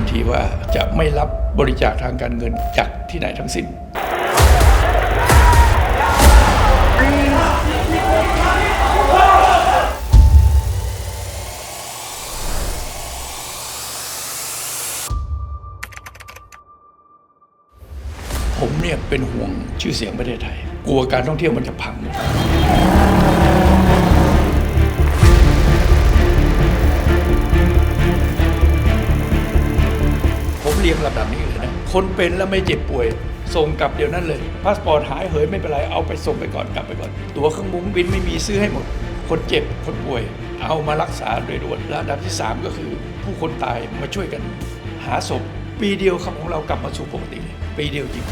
ทันทีว่าจะไม่รับบริจาคทางการเงินจากที่ไหนทั้งสิ้น ผมเนี่ยเป็นห่วงชื่อเสียงประเทศไทย กลัวการท่องเที่ยวมันจะพัง คนเป็นแล้วไม่เจ็บป่วย ส่งกลับเดี๋ยวนั้นเลย พาสปอร์ตหายเหยไม่เป็นไร เอาไปส่งไปก่อนกลับไปก่อน ตั๋วเครื่องมุ้งบินไม่มีซื้อให้หมด คนเจ็บคนป่วย เอามารักษาโดยด่วนและอันดับที่ 3 ก็คือ ผู้คนตายมาช่วยกัน หาศพปีเดียวครับของเรากลับมาสู่ปกติเลยปีเดียวจริง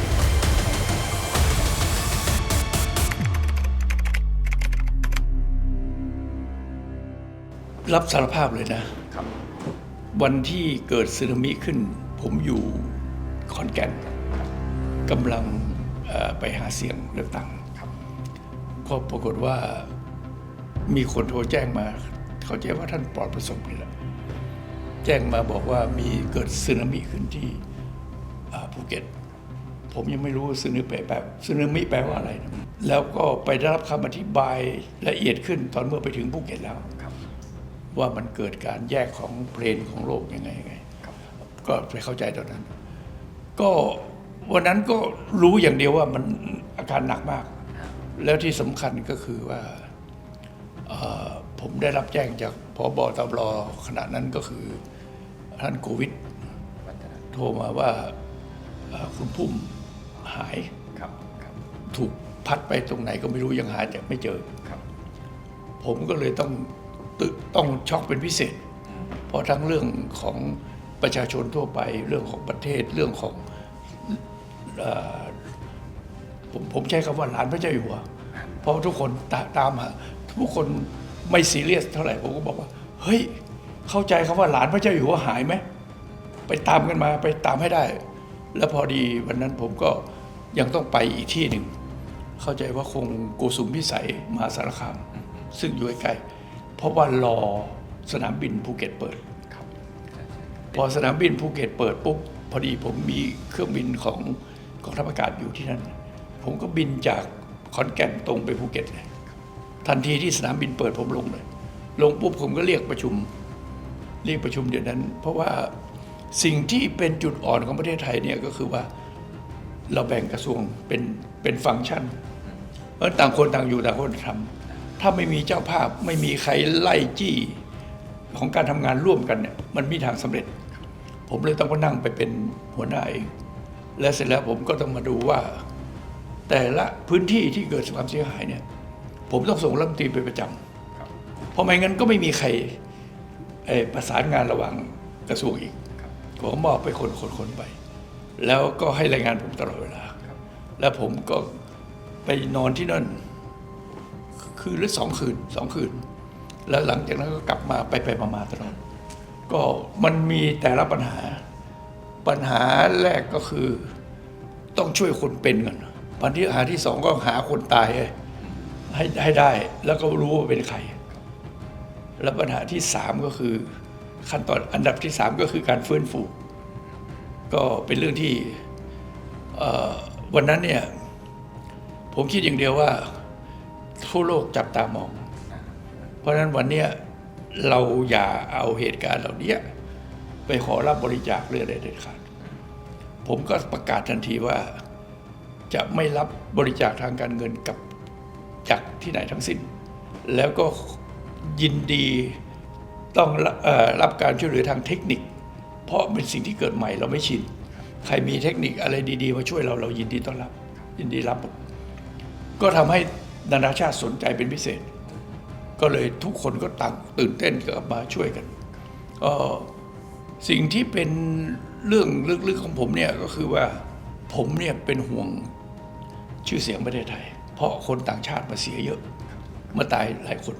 รับสารภาพเลยนะ วันที่เกิดสึนามิขึ้น ผมอยู่ ขอนแก่นกำลังเอ่อไปหาเสียงเลือกตั้งก็ปรากฏว่ามีคนโทรแจ้งมา เข้าใจว่าท่านปลอดประสบนี่แหละแจ้งมาบอกว่ามีเกิดสึนามิขึ้นที่อ่าภูเก็ต ผมยังไม่รู้ว่าสึนามิแปลแปลสึนามิแปลว่าอะไรนะแล้วก็ไปได้รับคำอธิบายละเอียดขึ้นตอนเมื่อไปถึงภูเก็ตแล้วว่ามันเกิดการแยกของเพลนของโลกยังไงยังไงก็ไปเข้าใจตอนนั้น ก็วันนั้นก็รู้อย่างเดียวว่ามันอาการหนักมาก แล้วที่สำคัญก็คือว่าเอ่อผมได้รับแจ้งจากพบตรขณะนั้นก็คือท่านโควิดโทรมาว่าเอ่อคุณพุ่มหายครับครับถูกพัดไปตรงไหนก็ไม่รู้ยังหาแต่ไม่เจอครับผมก็เลยต้องตึต้องช็อกเป็นพิเศษ เพราะทั้งเรื่องของประชาชนทั่วไปเรื่องของประเทศเรื่องของเอ่อ ผมผมใช้คำว่าหลานพระเจ้าอยู่หัวเพราะทุกคนตาตามหาทุกคนไม่ซีเรียสเท่าไหร่ผมก็บอกว่า เฮ้ย เข้าใจคำว่าหลานพระเจ้าอยู่หัวหายไหมไปตามกันมาไปตามให้ได้ แล้วพอดีวันนั้นผมก็ยังต้องไปอีกที่หนึ่ง เข้าใจว่าคงโกสุมพิสัยมหาสารคาม ซึ่งอยู่ใกล้ๆเพราะว่ารอสนามบินภูเก็ตเปิดครับพอสนามบินภูเก็ตเปิดปุ๊บพอดีผมมีเครื่องบินของ กองทัพอากาศอยู่ที่นั่น ผมก็บินจากขอนแก่นตรงไปภูเก็ตเลยทันทีที่สนามบินเปิดผมลงเลย ลงปุ๊บผมก็เรียกประชุม เรียกประชุมเดี๋ยวนั้น เพราะว่าสิ่งที่เป็นจุดอ่อนของประเทศไทยเนี่ยก็คือว่าเราแบ่งกระทรวงเป็นเป็นฟังก์ชันเพราะต่างคนต่างอยู่ต่างคนทำถ้าไม่มีเจ้าภาพไม่มีใครไล่จี้ของการทำงานร่วมกันเนี่ยมันมีทางสำเร็จ ผมเลยต้องมานั่งไปเป็นหัวหน้าเอง และเสร็จแล้วผมก็ต้องมาดูว่า แต่ละพื้นที่ที่เกิดความเสียหายเนี่ย ผมต้องส่งรัฐมนตรีไปประจำเพราะไม่งั้นก็ไม่มีใครเอ่อประสานงานระหว่างกระทรวงอีกผมมอบไปคนคนคนไป แล้วก็ให้รายงานผมตลอดเวลา แล้วผมก็ไปนอนที่นั่น คืนหรือสองคืนสองคืน แล้วหลังจากนั้นก็กลับมาไปไปมามาตลอด ก็มันมีแต่ละปัญหา ปัญหาแรกก็คือต้องช่วยคนเป็นก่อนปัญหาที่สองก็หาคนตายให้ให้ได้ แล้วก็รู้ว่าเป็นใคร แล้วปัญหาที่สามก็คือ ขั้นตอนอันดับที่สามก็คือการฟื้นฟู ก็เป็นเรื่องที่วันนั้นเนี่ยผมคิดอย่างเดียวว่าทั่วโลกจับตามอง เพราะฉะนั้นวันนี้เราอย่าเอาเหตุการณ์เหล่านี้ ไปขอรับบริจาคเรื่องใดเด็ดขาดผมก็ประกาศทันทีว่าจะไม่รับบริจาคทางการเงินกับจากที่ไหนทั้งสิ้น แล้วก็ยินดีต้องรับเอ่อรับการช่วยเหลือทางเทคนิค เพราะเป็นสิ่งที่เกิดใหม่เราไม่ชิน ใครมีเทคนิคอะไรดีๆ มาช่วยเราเรายินดีต้อนรับ ยินดีรับ ก็ทำให้นานาชาติสนใจเป็นพิเศษ ก็เลยทุกคนก็ต่างตื่นเต้นกับมาช่วยกันก็ สิ่งที่เป็นเรื่องลึกๆของผมเนี่ยก็คือว่าผมเนี่ยเป็นห่วงชื่อเสียงประเทศไทย เพราะคนต่างชาติมาเสียเยอะมาตายหลายคน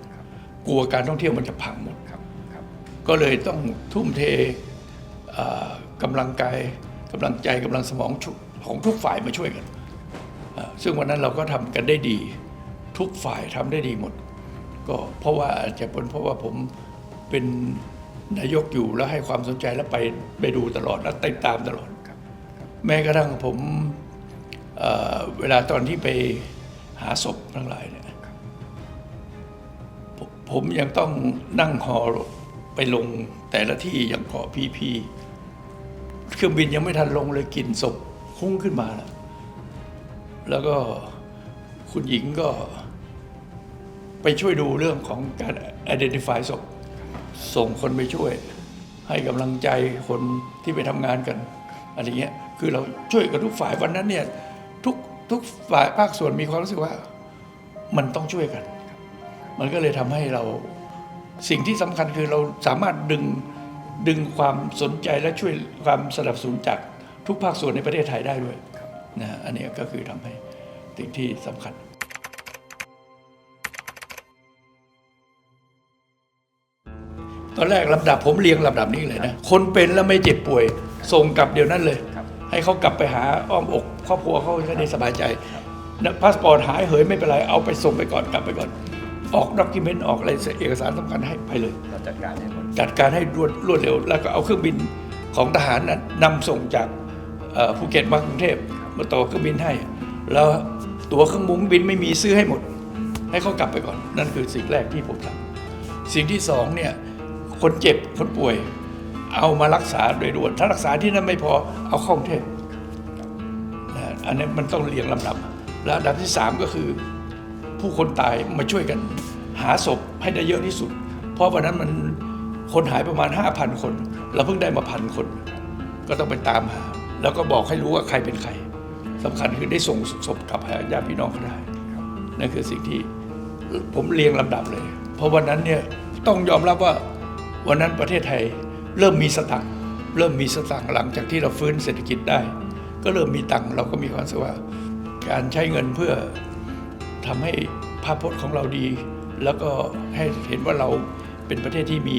กลัวการท่องเที่ยวมันจะพังหมดครับครับก็เลยต้องทุ่มเทเอ่อกำลังกายกำลังใจกำลังสมองชุของทุกฝ่ายมาช่วยกันเอ่อซึ่งวันนั้นเราก็ทำกันได้ดี ทุกฝ่ายทำได้ดีหมด ก็เพราะว่าอาจจะเป็นเพราะว่าผมเป็น นายกอยู่แล้วให้ความสนใจแล้วไปไปดูตลอดแล้วติดตามตลอดครับ แม้กระทั่งผมเอ่อเวลาตอนที่ไปหาศพทั้งหลายเนี่ยผมผมยังต้องนั่งหอไปลงแต่ละที่อย่างเกาะพีพีเครื่องบินยังไม่ทันลงเลยกลิ่นศพคุ้งขึ้นมาแล้วแล้วก็คุณหญิงก็ไปช่วยดูเรื่องของการ identify ศพ ส่งคนไปช่วย ให้กำลังใจคนที่ไปทำงานกันอะไรเงี้ยคือเราช่วยกับทุกฝ่ายวันนั้นเนี่ยทุกทุกฝ่ายภาคส่วนมีความรู้สึกว่ามันต้องช่วยกัน มันก็เลยทำให้เราสิ่งที่สำคัญคือเราสามารถดึงดึงความสนใจและช่วยความสนับสนุนจากทุกภาคส่วนในประเทศไทยได้ด้วยนะอันนี้ก็คือทำให้สิ่งที่สำคัญ ตอนแรกลำดับผมเรียงลำดับนี้เลยนะ คนเป็นแล้วไม่เจ็บป่วย ส่งกลับเดี๋ยวนั้นเลยครับให้เขากลับไปหาอ้อมอกครอบครัวเขาจะได้สบายใจนะพาสปอร์ตหายเหยไม่เป็นไร เอาไปส่งไปก่อนกลับไปก่อน ออกด็อกิเมนต์ออกอะไรเอกสารสำคัญให้ไปเลยเราจัดการให้หมดจัดการให้รวดรวดเร็ว แล้วก็เอาเครื่องบินของทหารนั้นนำส่งจากเอ่อภูเก็ตมากรุงเทพมาต่อเครื่องบินให้ แล้วตั๋วเครื่องมุ้งบินไม่มีซื้อให้หมด ให้เขากลับไปก่อน นั่นคือสิ่งแรกที่ผมทำสิ่งที่สองเนี่ย คนเจ็บคนป่วย เอามารักษาโดยด่วน ถ้ารักษาที่นั่นไม่พอเอาเข้ากรุงเทพอันนี้มันต้องเรียงลำดับและดับที่สามก็คือ ผู้คนตายมาช่วยกัน หาศพให้ได้เยอะที่สุด เพราะวันนั้นมันคนหายประมาณ 5,000 คน เราเพิ่งได้มาพันคน ก็ต้องไปตามหา แล้วก็บอกให้รู้ว่าใครเป็นใครสำคัญคือได้ส่งศพกลับหาญาติพี่น้องเขาได้นั่นคือสิ่งที่ผมเรียงลำดับเลย เพราะวันนั้นเนี่ยต้องยอมรับว่า วันนั้นประเทศไทยเริ่มมีสตังค์เริ่มมีสตังค์หลังจากที่เราฟื้นเศรษฐกิจได้ ก็เริ่มมีตังค์เราก็มีความสึกว่า การใช้เงินเพื่อทำให้ภาพพจน์ของเราดี แล้วก็ให้เห็นว่าเราเป็นประเทศที่มี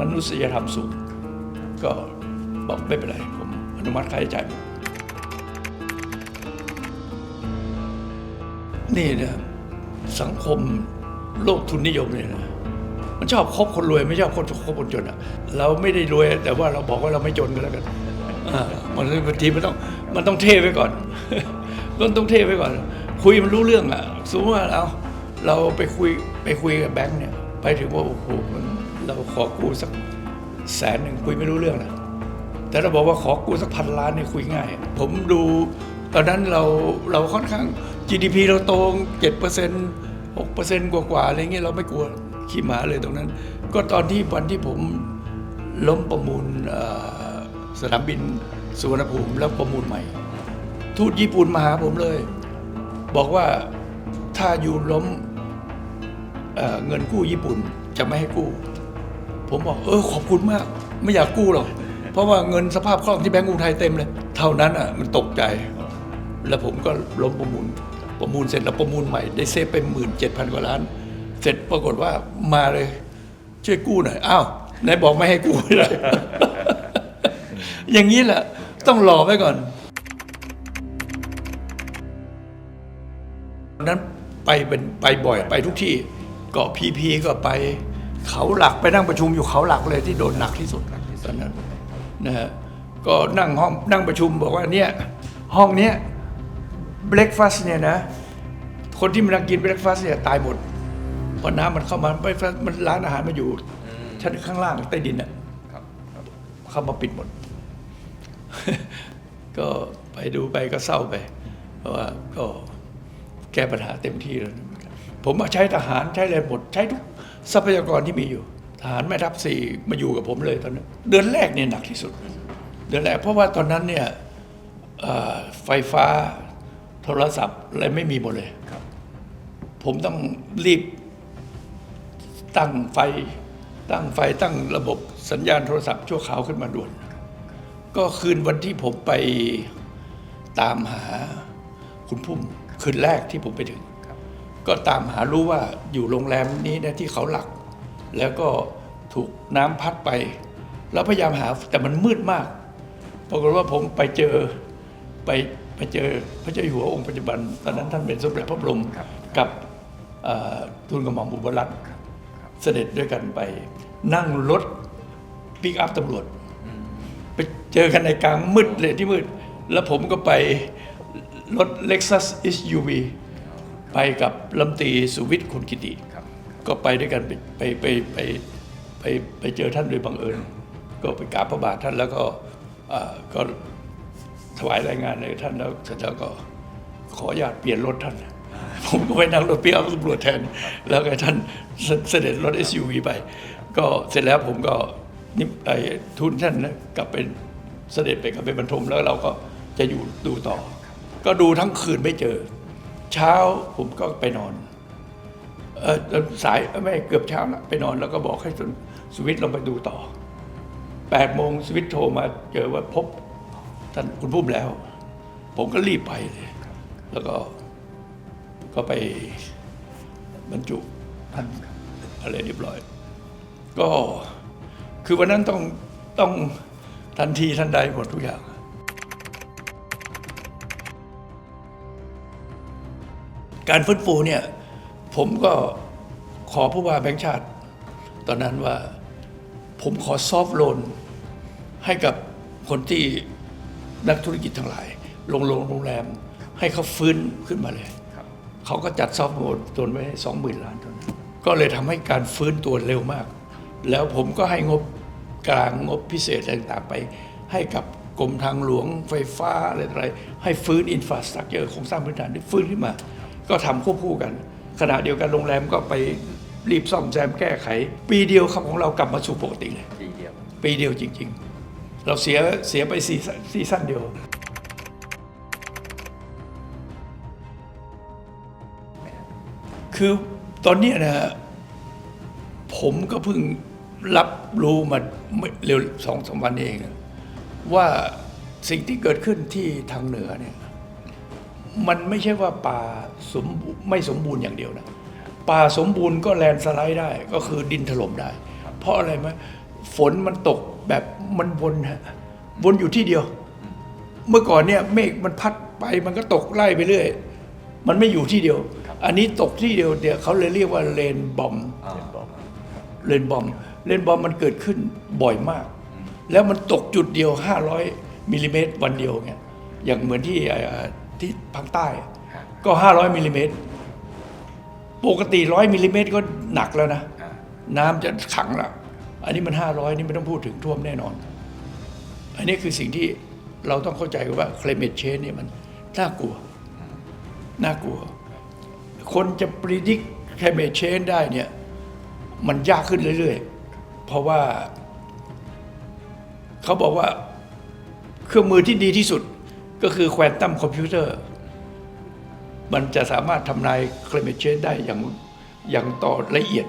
มนุษยธรรมสูง ก็บอกไม่เป็นไร ผมอนุมัติค่าใช้จ่ายนี่นะสังคมโลกทุนนิยมเนี่ยนะ มันชอบคบคนรวยไม่ชอบคนคบคนจนอะ เราไม่ได้รวยแต่ว่าเราบอกว่าเราไม่จนก็แล้วกันอ่ามันบางทีมันต้องมันต้องเทไว้ก่อนต้นต้องเทไว้ก่อน คุยมันรู้เรื่องอะสมมติว่าเราเราไปคุยไปคุยกับแบงค์เนี่ย ไปถึงว่าโอ้โหมันเราขอกู้สักแสนหนึ่งคุยไม่รู้เรื่องนะแต่เราบอกว่าขอกู้สักพันล้านเนี่ยคุยง่าย ผมดูตอนนั้นเราเราค่อนข้าง GDP เราโตเจ็ดเปอร์เซ็นต์หกเปอร์เซ็นต์กว่าๆอะไรเงี้ยเราไม่กลัว ขี้หมาเลยตรงนั้น ก็ตอนที่วันที่ผมล้มประมูลสนามบินสุวรรณภูมิแล้วประมูลใหม่ ทูตญี่ปุ่นมาหาผมเลย บอกว่าถ้าอยู่ล้มเเงินกู้ญี่ปุ่นจะไม่ให้กู้ ผมบอกเออขอบคุณมาก ไม่อยากกู้หรอก เพราะว่าเงินสภาพคล่องที่แบงก์กรุงไทยเต็มเลย เท่านั้นอะมันตกใจ แล้วผมก็ล้มประมูลประมูลเสร็จแล้วประมูลใหม่ ได้เซฟไปหมื่นเจ็ดพันกว่าล้าน เสร็จปรากฏว่ามาเลยช่วยกู้หน่อยอ้าวไหนบอกไม่ให้กู้เลยอย่างนี้แหละต้องรอไว้ก่อนนั้นไปเป็นไปบ่อยไปทุกที่เกาะพีพีก็ไปเขาหลักไปนั่งประชุมอยู่เขาหลักเลยที่โดนหนักที่สุดตอนนั้นนะฮะก็นั่งห้องนั่งประชุมบอกว่าเนี่ยห้องเนี้ยเบรกฟาสเนี่ยนะ คนที่มันนั่งกินเบรกฟาสเนี่ยตายหมด ราะน้ำมันเข้ามาเบรกฟาสมันร้านอาหารมาอยู่ ชั้นข้างล่างใต้ดินอะครับครับเข้ามาปิดหมด ก็ไปดูไปก็เศร้าไป เพราะว่าก็แก้ปัญหาเต็มที่แล้วนะผมมาใช้ทหารใช้อะไรหมดใช้ทุกทรัพยากรที่มีอยู่ ทหารแม่ทัพสี่มาอยู่กับผมเลยตอนนั้นเดือนแรกเนี่ยหนักที่สุด เดือนแรกเพราะว่าตอนนั้นเนี่ยเอ่อไฟฟ้าโทรศัพท์อะไรไม่มีหมดเลยครับผมต้องรีบ ตั้งไฟตั้งไฟตั้งระบบสัญญาณโทรศัพท์ชั่วคราวขึ้นมาด่วน ก็คืนวันที่ผมไปตามหาคุณพุ่มคืนแรกที่ผมไปถึงครับก็ตามหารู้ว่าอยู่โรงแรมนี้นะที่เขาหลัก แล้วก็ถูกน้ำพัดไป แล้วพยายามหาแต่มันมืดมาก ปรากฏว่าผมไปเจอไปไปเจอพระเจ้าอยู่หัวองค์ปัจจุบัน ตอนนั้นท่านเป็นสมเด็จพระบรมครับกับเอ่อทูลกระหม่อมอุบลรัตน์ครับ เสด็จด้วยกันไป นั่งรถปิกอัพตำรวจ ไปเจอกันในกลางมืดเลยที่มืด แล้วผมก็ไปรถ Lexus SUV ไปกับลำตรีสุวิทย์คุณกิติครับก็ไปด้วยกันไปไปไปไปไปไปเจอท่านโดยบังเอิญ ก็ไปกราบพระบาทท่านแล้วก็อ่าก็ถวายรายงานเลยท่านแล้วเสร็จแล้วก็ขออนุญาตเปลี่ยนรถท่าน ผมก็ไปนั่งรถเปียกตำรวจแทน แล้วก็ท่านเสด็จรถ SUV ไป ก็เสร็จแล้วผมก็นิมไอ้ทุนท่านนะกลับไปเสด็จไปกลับไปบรรทมแล้วเราก็จะอยู่ดูต่อ ก็ดูทั้งคืนไม่เจอ เช้าผมก็ไปนอนเออสายไม่เกือบเช้าละไปนอนแล้วก็บอกให้สสวิทย์ลงไปดูต่อแปดโมงสวิทย์โทรมาเจอว่าพบท่านคุณพุ่มแล้ว ผมก็รีบไปเลย แล้วก็ ก็ไปบรรจุท่านอะไรเรียบร้อย ก็คือวันนั้นต้องต้องทันทีทันใดหมดทุกอย่าง การฟื้นฟูเนี่ย ผมก็ขอผู้ว่าแบงค์ชาติ ตอนนั้นว่าผมขอซอฟโลนให้กับคนที่นักธุรกิจทั้งหลายโรงโรงแรม ให้เขาฟื้นขึ้นมาเลย เขาก็จัดซอฟต์โลนตัวไว้สองหมื่นล้านตัวนั้นก็เลยทำให้การฟื้นตัวเร็วมาก แล้วผมก็ให้งบกลางงบพิเศษอะไรต่างๆไป ให้กับกรมทางหลวงไฟฟ้าอะไรต่ออะไรให้ฟื้นอินฟราสตรักเจอร์โครงสร้างพื้นฐานได้ฟื้นขึ้นมา ก็ทำควบคู่กัน ขณะเดียวกันโรงแรมก็ไปรีบซ่อมแซมแก้ไข ปีเดียวครับของเรากลับมาสู่ปกติเลยทีเดียวปีเดียวจริง ๆ เราเสียเสียไปซีซั่นซีซั่นเดียว คือตอนนี้นะฮะผมก็เพิ่งรับรู้มาไม่เร็วสองสามวันเอง ว่าสิ่งที่เกิดขึ้นที่ทางเหนือเนี่ย มันไม่ใช่ว่าป่าสมไม่สมบูรณ์อย่างเดียวนะป่าสมบูรณ์ก็แลนสไลด์ได้ก็คือดินถล่มได้ เพราะอะไรไหมฝนมันตกแบบมันวนฮะวนอยู่ที่เดียว เมื่อก่อนเนี่ยเมฆมันพัดไปมันก็ตกไล่ไปเรื่อย มันไม่อยู่ที่เดียว อันนี้ตกที่เดียวเดียวเขาเลยเรียกว่าเลนบอมอ่าเลนบอมเลนบอมมันเกิดขึ้นบ่อยมาก แล้วมันตกจุดเดียว 500มิลลิเมตรวันเดียวเงี้ยอย่างเหมือนที่เอ่อที่ภาคใต้ก็ 500มิลลิเมตรปกติ100มิลลิเมตรก็หนักแล้วนะอ่าน้ำจะขังละอันนี้มัน500นี่ไม่ต้องพูดถึงท่วมแน่นอน อันนี้คือสิ่งที่เราต้องเข้าใจว่า climate change เนี่ยมันน่ากลัว น่ากลัว คนจะ predict climate change ได้เนี่ยมันยากขึ้นเรื่อยๆ เพราะว่า เขาบอกว่าเครื่องมือที่ดีที่สุดก็คือ quantum computer มันจะสามารถทำนาย climate change ได้อย่างอย่างต่อละเอียด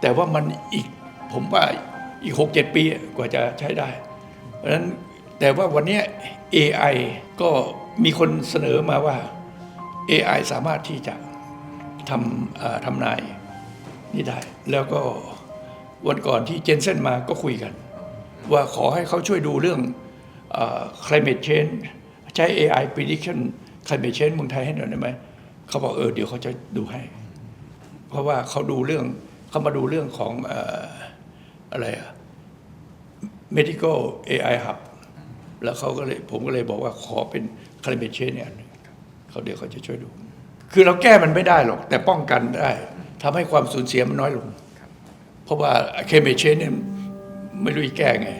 แต่ว่ามันอีกผมว่าอีกหกเจ็ดปีกว่าจะใช้ได้ เพราะฉะนั้นแต่ว่าวันนี้ AI ก็มีคนเสนอมาว่า AI สามารถที่จะ ทำเอ่อทำนายนี่ได้ แล้วก็วันก่อนที่เจนเซนมาก็คุยกัน ว่าขอให้เขาช่วยดูเรื่องเออ climate change ใช้ AI prediction climate change เมืองไทยให้หน่อยได้ไหมเขาบอกเออเดี๋ยวเขาจะดูให้ เพราะว่าเขาดูเรื่องเขามาดูเรื่องของเอ่ออะไรอะ medical AI hub แล้วเขาก็เลยผมก็เลยบอกว่าขอเป็น climate change เนี่ยอันหนึ่งเขาเดี๋ยวเขาจะช่วยดู คือเราแก้มันไม่ได้หรอก แต่ป้องกันได้ทำให้ความสูญเสียมันน้อยลง เพราะว่าเคมีเชนเนี่ยไม่รู้จะแก้ไง